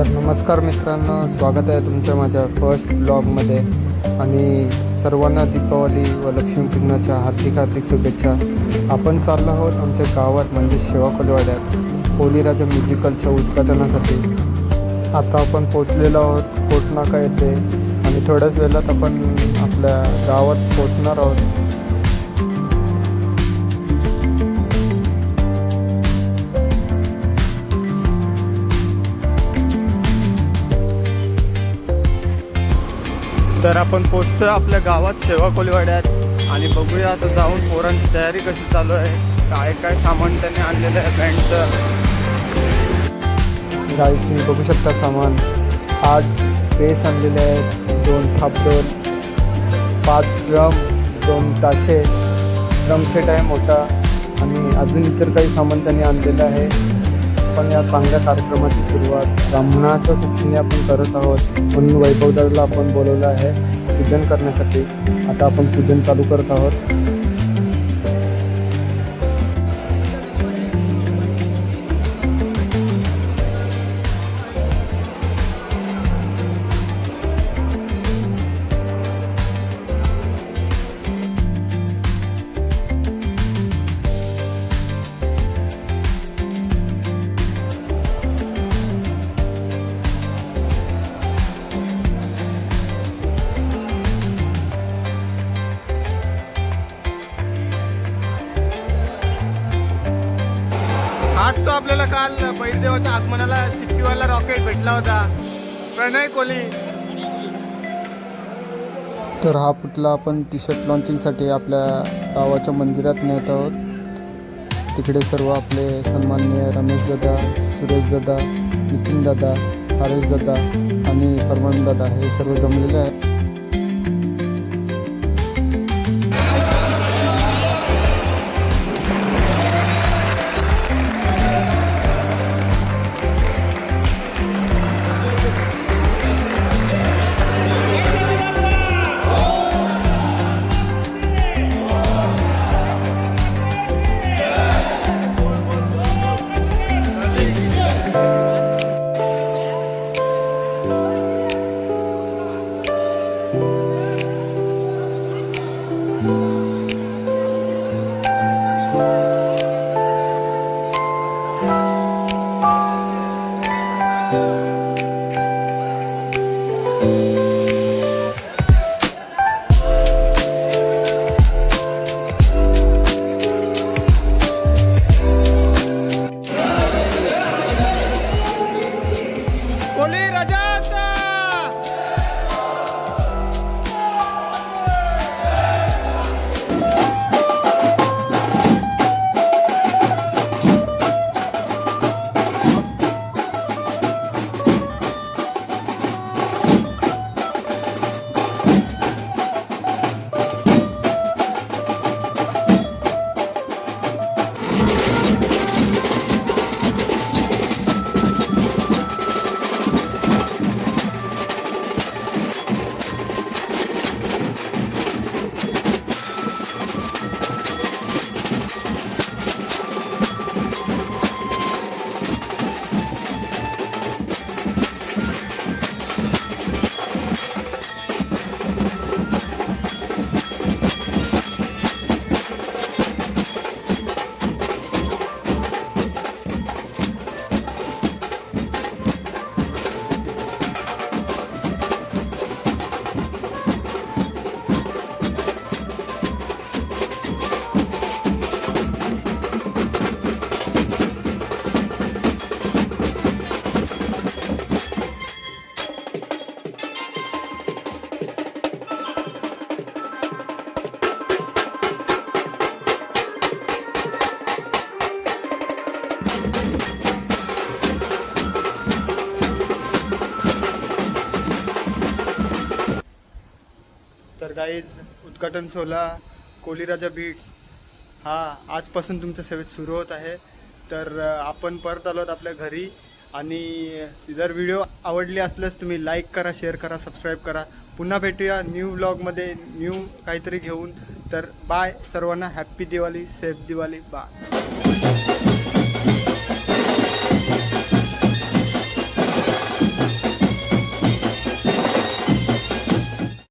तर नमस्कार मित्रांनो. स्वागत आहे तुमच्या माझ्या फर्स्ट ब्लॉगमध्ये आणि सर्वांना दीपावली व लक्ष्मीपूजनाच्या हार्दिक हार्दिक शुभेच्छा. आपण चाललो आहोत आमच्या गावात म्हणजे शेवा कोलीवाड्यात. होलीराजा म्युझिकलच्या उद्घाटनासाठी. आता आपण पोचलेलो आहोत कोटनाका येथे. आणि थोड्याच वेळात आपण आपल्या गावात पोचणार आहोत. तर आपण पोचतो आपल्या गावात सेवा कोलीवाड्यात. आणि बघूया आता जाऊन पोरांची तयारी कशी चालू आहे. काय काय सामान त्यांनी आणलेलं आहे बँडचं गाईस तुम्ही बघू शकता सामान. आठ बेस आणलेले आहेत. दोन थापडोल पाच ड्रम दोन ताशे ड्रम सेट आहे मोठा. आणि अजून इतर काही सामान त्यांनी आणलेलं आहे. आपण या चांगल्या कार्यक्रमाची सुरुवात ब्राह्मणाच्या शिक्षणे आपण करत आहोत म्हणून वैभवदाला आपण बोलवलं आहे पूजन करण्यासाठी. आता आपण पूजन चालू करत आहोत. आज तो आपल्याला काल बैलदेवाच्या आगमनाला सिट्टीवाला रॉकेट भेटला होता. प्रणय कोहली. तर हा पुतला आपण टी शर्ट लॉन्चिंगसाठी आपल्या गावाच्या मंदिरात नेत आहोत. तिकडे सर्व आपले सन्माननीय रमेश दादा सुरेश दादा नितीन दादा हरेश दादा आणि फरमान दादा हे सर्व जमलेले आहेत. आहे कोली तर गाईज उद्घाटन सोहळा कोलीराजा बीट्स हा आजपासून तुमच्या सेवेत सुरू होत आहे. तर आपण परत आलो आहोत आपल्या घरी आणि जर व्हिडिओ आवडली असल्यास तुम्ही लाईक करा शेअर करा सबस्क्राईब करा. पुन्हा भेटूया न्यू ब्लॉगमध्ये न्यू काहीतरी घेऊन. तर बाय सर्वांना happy Diwali safe Diwali bye